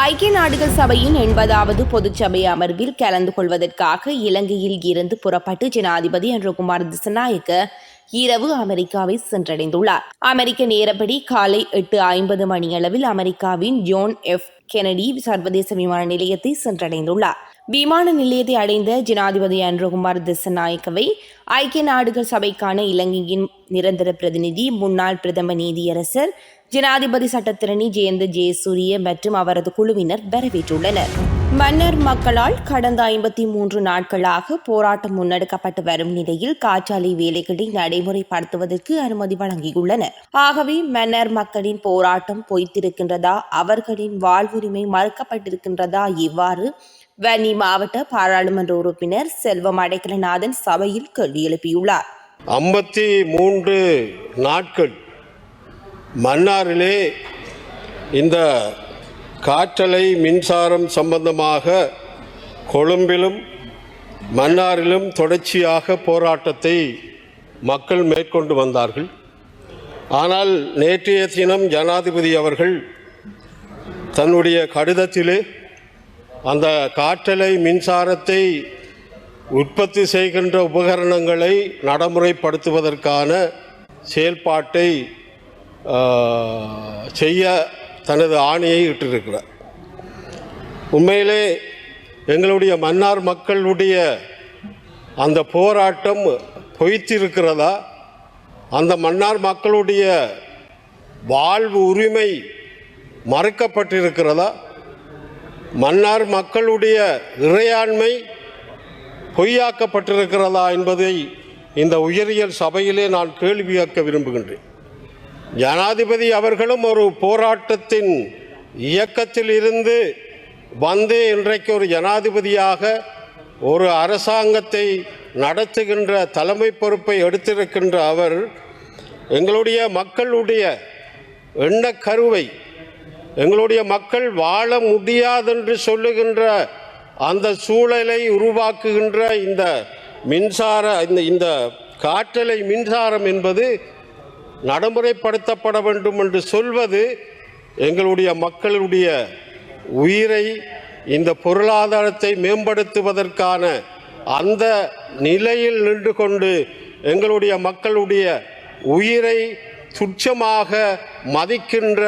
ஐக்கிய நாடுகள் சபையின் எண்பதாவது பொதுச்சபை அமர்வில் கலந்து கொள்வதற்காக இலங்கையில் இருந்து புறப்பட்டு ஜனாதிபதி அன்றகுமார் திசநாயக்க இரவு அமெரிக்காவை சென்றடைந்துள்ளார். அமெரிக்க நேரப்படி காலை எட்டு ஐம்பது மணியளவில் அமெரிக்காவின் ஜோன் எஃப் கெனடி சர்வதேச விமான நிலையத்தை சென்றடைந்துள்ளார். விமான நிலையத்தை அடைந்த ஜனாதிபதி அன்றகுமார் திசநாயக்கவை ஐக்கிய நாடுகள் சபைக்கான இலங்கையின் நிரந்தர பிரதிநிதி முன்னாள் பிரதம நீதியரசர் ஜனாதிபதி சட்டத்திரணி ஜெயந்த ஜெயசூரிய மற்றும் அவரது குழுவினர் வரவேற்றுள்ளனர். மன்னர் மக்களால் கடந்த ஐம்பத்தி மூன்று நாட்களாக போராட்டம் முன்னெடுக்கப்பட்டு வரும் நிலையில் காற்றாலை வேலைகளை நடைமுறைப்படுத்துவதற்கு அனுமதி வழங்கியுள்ளனர். ஆகவே மன்னர் மக்களின் போராட்டம் பொய்த்திருக்கின்றதா? அவர்களின் வாழ்வுரிமை மறுக்கப்பட்டிருக்கின்றதா? இவ்வாறு வன்னி மாவட்ட பாராளுமன்ற உறுப்பினர் செல்வம் அடைக்கலநாதன் சபையில் கேள்வி எழுப்பியுள்ளார். ஐம்பத்தி மூன்று நாட்கள் மன்னாரிலே இந்த காற்றலை மின்சாரம் சம்பந்தமாக கொழும்பிலும் மன்னாரிலும் தொடர்ச்சியாக போராட்டத்தை மக்கள் மேற்கொண்டு வந்தார்கள். ஆனால் நேற்றைய தினம் ஜனாதிபதி அவர்கள் தன்னுடைய கடிதத்திலே அந்த காற்றலை மின்சாரத்தை உற்பத்தி செய்கின்ற உபகரணங்களை நடைமுறைப்படுத்துவதற்கான செயல்பாட்டை செய்ய தனது ஆணையை இட்டிருக்கிறார். உண்மையிலே எங்களுடைய மன்னார் மக்களுடைய அந்த போராட்டம் பொய்த்திருக்கிறதா? அந்த மன்னார் மக்களுடைய வாழ்வு உரிமை மறுக்கப்பட்டிருக்கிறதா? மன்னார் மக்களுடைய இறையாண்மை பொய்யாக்கப்பட்டிருக்கிறதா என்பதை இந்த உயரியல் சபையிலே நான் கேள்வி கேட்க விரும்புகின்றேன். ஜனாதிபதி அவர்களும் ஒரு போராட்டத்தின் இயக்கத்தில் இருந்து வந்து இன்றைக்கு ஒரு ஜனாதிபதியாக ஒரு அரசாங்கத்தை நடத்துகின்ற தலைமை பொறுப்பை எடுத்திருக்கின்ற அவர் எங்களுடைய மக்களுடைய எண்ணக்கருவை எங்களுடைய மக்கள் வாழ முடியாதென்று சொல்லுகின்ற அந்த சூழலை உருவாக்குகின்ற இந்த மின்சார இந்த இந்த காற்றலை மின்சாரம் என்பது நடைமுறைப்படுத்தப்பட வேண்டும் என்று சொல்வது எங்களுடைய மக்களுடைய உயிரை இந்த பொருளாதாரத்தை மேம்படுத்துவதற்கான அந்த நிலையில் நின்று கொண்டு எங்களுடைய மக்களுடைய உயிரை துச்சமாக மதிக்கின்ற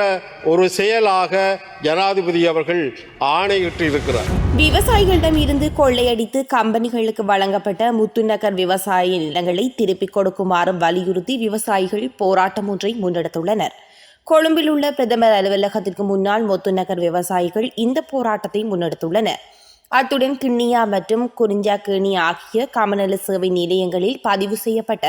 ஒரு செயலாக ஜனாதிபதி அவர்கள் ஆணையிட்டு இருக்கிறார். விவசாயிகளிடம் இருந்து கொள்ளையடித்து கம்பெனிகளுக்கு வழங்கப்பட்ட முத்துநகர் விவசாய நிலங்களை திருப்பிக் கொடுக்குமாறு வலியுறுத்தி விவசாயிகள் போராட்டம் ஒன்றை முன்னெடுத்துள்ளனர். கொழும்பில் உள்ள பிரதமர் அலுவலகத்திற்கு முன்னால் முத்துநகர் விவசாயிகள் இந்த போராட்டத்தை முன்னெடுத்துள்ளனர். அத்துடன் கிண்ணியா மற்றும் குறிஞ்சாக்கேணி ஆகிய கமநல சேவை நிலையங்களில் பதிவு செய்யப்பட்ட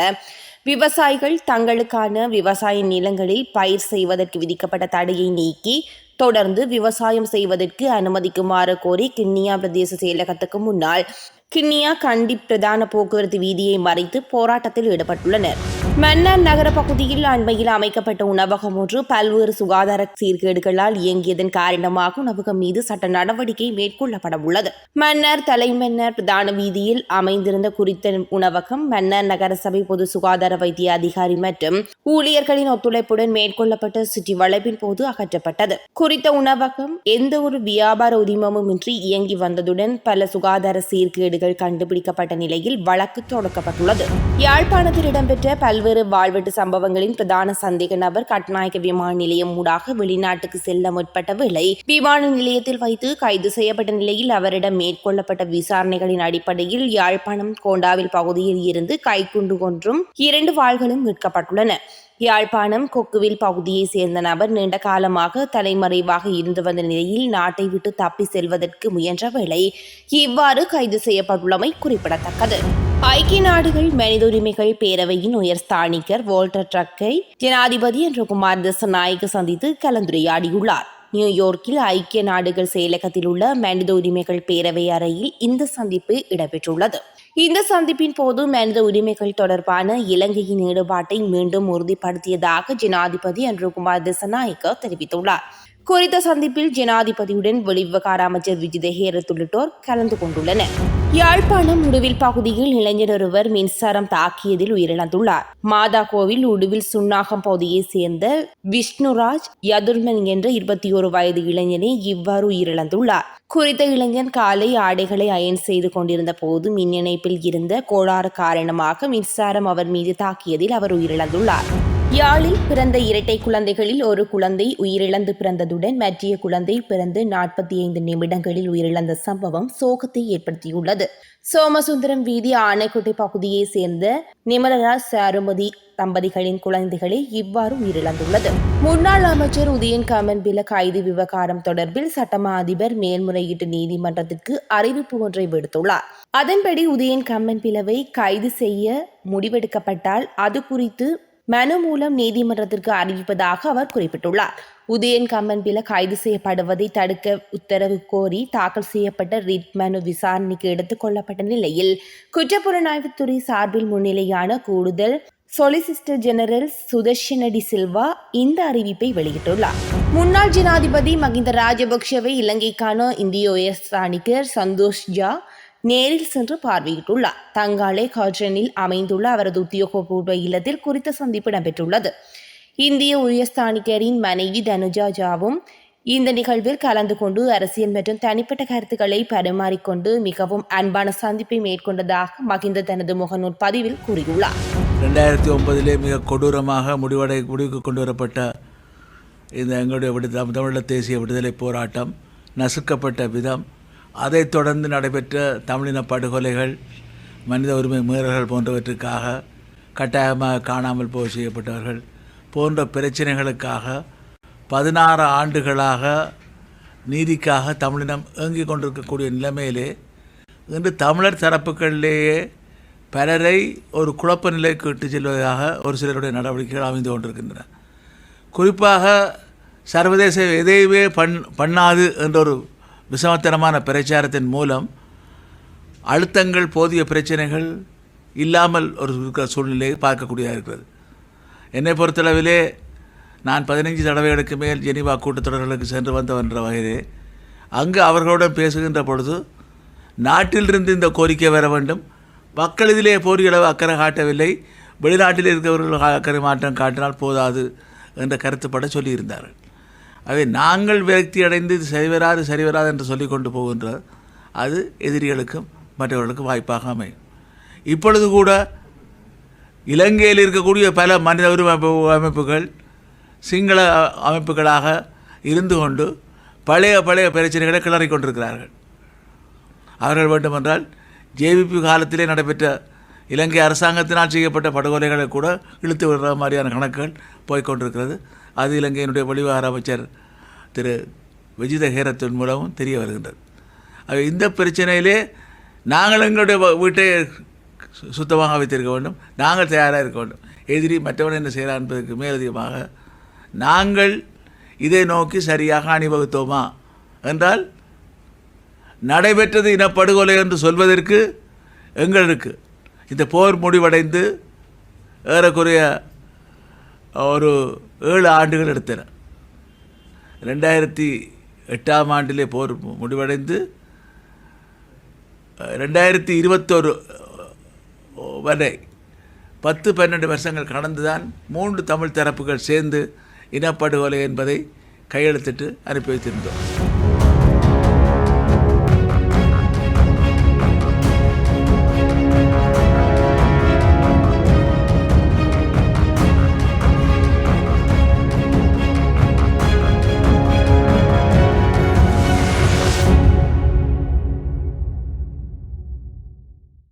விவசாயிகள் தங்களுக்கான விவசாய நிலங்களில் பயிர் செய்வதற்கு விதிக்கப்பட்ட தடையை நீக்கி தொடர்ந்து விவசாயம் செய்வதற்கு அனுமதிக்குமாறு கோரி கிண்ணியா பிரதேச செயலகத்துக்கு முன்னால் கிண்ணியா கண்டி பிரதான போக்குவரத்து வீதியை மறைத்து போராட்டத்தில் ஈடுபட்டுள்ளனர். மன்னார் நகர பகுதியில் அண்மையில் அமைக்கப்பட்ட உணவகம் ஒன்று பல்வேறு சுகாதார சீர்கேடுகளால் இயங்கியதன் காரணமாக உணவகம் மீது சட்ட நடவடிக்கை மேற்கொள்ளப்பட உள்ளது. மன்னர் தலைமன்னர் பிரதான வீதியில் அமைந்திருந்த குறித்த உணவகம் மன்னார் நகரசபை பொது சுகாதார வைத்திய அதிகாரி மற்றும் ஊழியர்களின் ஒத்துழைப்புடன் மேற்கொள்ளப்பட்ட சுற்றி வளைப்பின் போது அகற்றப்பட்டது. குறித்த உணவகம் எந்த ஒரு வியாபார உரிமமும் இன்றி இயங்கி வந்ததுடன் பல சுகாதார சீர்கேடு சீர்கேடுகள் கண்டுபிடிக்கப்பட்ட நிலையில் வழக்கு தொடக்கப்பட்டுள்ளது. யாழ்ப்பாணத்தில் இடம்பெற்ற பல்வேறு வாழ்வெட்டு சம்பவங்களின் பிரதான சந்தேக நபர் கட்நாயக்க விமான நிலையம் ஊடாக வெளிநாட்டுக்கு செல்ல முற்பட்ட வேளை விமான நிலையத்தில் வைத்து கைது செய்யப்பட்ட நிலையில் அவரிடம் மேற்கொள்ளப்பட்ட விசாரணைகளின் அடிப்படையில் யாழ்ப்பாணம் கோண்டாவில் பகுதியில் இருந்து கைக்குண்டு ஒன்றும் இரண்டு வாள்களும் மீட்கப்பட்டுள்ளன. யாழ்ப்பாணம் கொக்குவில் பகுதியைச் சேர்ந்த நபர் நீண்ட காலமாக தலைமறைவாக இருந்து வந்த நிலையில் நாட்டை விட்டு தப்பி செல்வதற்கு முயன்ற வேளை இவ்வாறு கைது செய்யப்பட்டுள்ளமை குறிப்பிடத்தக்கது. ஐக்கிய நாடுகள் மனித உரிமைகள் பேரவையின் உயர் ஸ்தானிகர் வோல்டர் ட்ரக்கை ஜனாதிபதி என்ற குமார் தசநாயக்க சந்தித்து கலந்துரையாடியுள்ளார். நியூயார்க்கில் ஐக்கிய நாடுகள் செயலகத்தில் உள்ள மனித உரிமைகள் பேரவை அறையில் இந்த சந்திப்பு இடம்பெற்றுள்ளது. இந்த சந்திப்பின் போது மனித உரிமைகள் தொடர்பான இலங்கையின் ஈடுபாட்டை மீண்டும் உறுதிப்படுத்தியதாக ஜனாதிபதி அன்ருகுமார் திசநாயக்க தெரிவித்துள்ளார். குறித்த சந்திப்பில் ஜனாதிபதியுடன் வெளிவிவகார அமைச்சர் விஜித ஹேரத் உள்ளிட்டோர் கலந்து கொண்டுள்ளனர். யாழ்ப்பாணம் உடுவில் பகுதியில் இளைஞர் ஒருவர் மின்சாரம் தாக்கியதில் உயிரிழந்துள்ளார். மாதா கோவில் உடுவில் சுன்னாகம் பகுதியைச் சேர்ந்த விஷ்ணுராஜ் யதுர்மன் என்ற இருபத்தி ஒரு வயது இளைஞனே இவ்வாறு உயிரிழந்துள்ளார். குறித்த இளைஞன் காலை ஆடைகளை அயன் செய்து கொண்டிருந்த போது மின் இணைப்பில் இருந்த கோளாறு காரணமாக மின்சாரம் அவர் மீது தாக்கியதில் அவர் உயிரிழந்துள்ளார். யாழில் பிறந்த இரட்டை குழந்தைகளில் ஒரு குழந்தை உயிரிழந்து பிறந்ததுடன் மற்றிய குழந்தை பிறந்து நாற்பத்தி ஐந்து நிமிடங்களில் உயிரிழந்த சம்பவம் சோகத்தை ஏற்படுத்தியுள்ளது. சோமசுந்தரம் வீதி ஆனைக்கோட்டை பகுதியைச் சேர்ந்த நிமலராஜ் சாருமதி தம்பதிகளின் குழந்தைகளே இவ்வாறு உயிரிழந்துள்ளது. முன்னாள் அமைச்சர் உதயன் கமன்பில கைது விவகாரம் தொடர்பில் சட்டமா அதிபர் மேல்முறையீட்டு நீதிமன்றத்திற்கு அறிவிப்பு ஒன்றை விடுத்துள்ளார். அதன்படி உதயன் கம்மன்பிலவை கைது செய்ய முடிவெடுக்கப்பட்டால் அது குறித்து மனு மூலம் நீதிமன்றத்திற்கு அறிவிப்பதாக அவர் குறிப்பிட்டுள்ளார். உதயன் கம்மன்பில கைது செய்யப்படுவதை தடுக்க உத்தரவு கோரி தாக்கல் செய்யப்பட்ட ரிட் மனு விசாரணைக்கு எடுத்துக் கொள்ளப்பட்ட நிலையில் குற்றப்புலனாய்வுத்துறை சார்பில் முன்னிலையான கூடுதல் சொலிசிஸ்டர் ஜெனரல் சுதர்ஷனடி சில்வா இந்த அறிவிப்பை வெளியிட்டுள்ளார். முன்னாள் ஜனாதிபதி மகிந்த ராஜபக்ஷவை இலங்கைக்கான இந்திய உயர்ஸ்தானிகர் சந்தோஷ் ஜா நேரில் சென்று பார்வையிட்டுள்ளார் தங்காலே கார்ஜனில் அமைந்துள்ள அவரது உத்தியோகபூர்வ இல்லத்தில் குறித்த சந்திப்பு இடம்பெற்றுள்ளது இந்திய உயர்ஸ்தானிகரின் மனைவி தனுஜா ஜாவும் இந்த நிகழ்வில் கலந்து கொண்டு அரசியல் மற்றும் தனிப்பட்ட கருத்துக்களை பரிமாறிக்கொண்டு மிகவும் அன்பான சந்திப்பை மேற்கொண்டதாக மகிந்த தனது முகநூல் பதிவில் கூறியுள்ளார் ரெண்டாயிரத்தி ஒன்பதிலே மிக கொடூரமாக முடிவடை முடிவுக்கு கொண்டு வரப்பட்ட இந்த எங்களுடைய விடுதலை தமிழீழ தேசிய விடுதலை போராட்டம் நசுக்கப்பட்ட விதம் அதைத் தொடர்ந்து நடைபெற்ற தமிழின படுகொலைகள் மனித உரிமை மீறல்கள் போன்றவற்றுக்காக கட்டாயமாக காணாமல் போக செய்யப்பட்டவர்கள் போன்ற பிரச்சனைகளுக்காக பதினாறு ஆண்டுகளாக நீதிக்காக தமிழினம் ஏங்கிக் கொண்டிருக்கக்கூடிய நிலைமையிலே இன்று தமிழர் தரப்புகளிலேயே பலரை ஒரு குழப்ப நிலைக்கு இட்டு செல்வதாக ஒரு சிலருடைய நடவடிக்கைகள் அமைந்து கொண்டிருக்கின்றன. குறிப்பாக சர்வதேச எதையுமே பண் பண்ணாது என்ற ஒரு விசமத்தனமான பிரச்சாரத்தின் மூலம் அழுத்தங்கள் போதிய பிரச்சனைகள் இல்லாமல் ஒரு இருக்கிற சூழ்நிலையை பார்க்கக்கூடியதாக இருக்கிறது என்னை பொறுத்தளவிலே நான் பதினைஞ்சு தடவைகளுக்கு மேல் ஜெனிவா கூட்டத்தொடர்களுக்கு சென்று வந்தவன்ற வகையிலே அங்கு அவர்களுடன் பேசுகின்ற பொழுது நாட்டிலிருந்து இந்த கோரிக்கை வர வேண்டும். மக்கள் இதிலே போரியளவு அக்கறை காட்டவில்லை. வெளிநாட்டில் இருக்கிறவர்கள் அக்கறை மாற்றம் காட்டினால் போதாது என்ற கருத்துப்பட சொல்லியிருந்தார்கள். அதை நாங்கள் விரக்தி அடைந்து இது சரிவராது சரிவராது என்று சொல்லி கொண்டு போகின்ற அது எதிரிகளுக்கும் மற்றவர்களுக்கும் வாய்ப்பாக அமையும். இப்பொழுது கூட இலங்கையில் இருக்கக்கூடிய பல மனித உரிமை அமைப்பு- அமைப்புகள் சிங்கள அமைப்புகளாக இருந்து கொண்டு பழைய பழைய பிரச்சனைகளை கிளறிக் கொண்டிருக்கிறார்கள். அவர்கள் வேண்டுமென்றால் ஜேவிபி காலத்திலே நடைபெற்ற இலங்கை அரசாங்கத்தினால் செய்யப்பட்ட படுகொலைகளை கூட இழுத்து விடுற மாதிரியான கணக்குகள் போய்க்கொண்டிருக்கிறது அது இலங்கையினுடைய வெளிவிவகார அமைச்சர் திரு விஜித ஹேரத்தின் மூலமும் தெரிய வருகின்றது. அது இந்த பிரச்சனையிலே நாங்கள் எங்களுடைய வ- வீட்டை சு- சுத்தமாக வைத்திருக்க வேண்டும். நாங்கள் தயாராக இருக்க வேண்டும். எதிரி மற்றவன் என்ன செய்கிறான் என்பதற்கு மேலதிகமாக நாங்கள் இதை நோக்கி சரியாக அணிவகுத்தோமா? என்றால் நடைபெற்றது இனப்படுகொலை என்று சொல்வதற்கு எங்களுக்கு இந்த போர் முடிவடைந்து ஏறக்குறைய ஒரு ஏழு ஆண்டுகள் எடுத்தன. ரெண்டாயிரத்தி எட்டாம் ஆண்டிலே போர் மு- முடிவடைந்து ரெண்டாயிரத்தி இருபத்தொரு வரை பத்து பன்னெண்டு வருஷங்கள் கடந்துதான் மூன்று தமிழ் தரப்புகள் சேர்ந்து இனப்படுகொலை என்பதை கையெழுத்திட்டு அனுப்பி வைத்திருந்தோம்.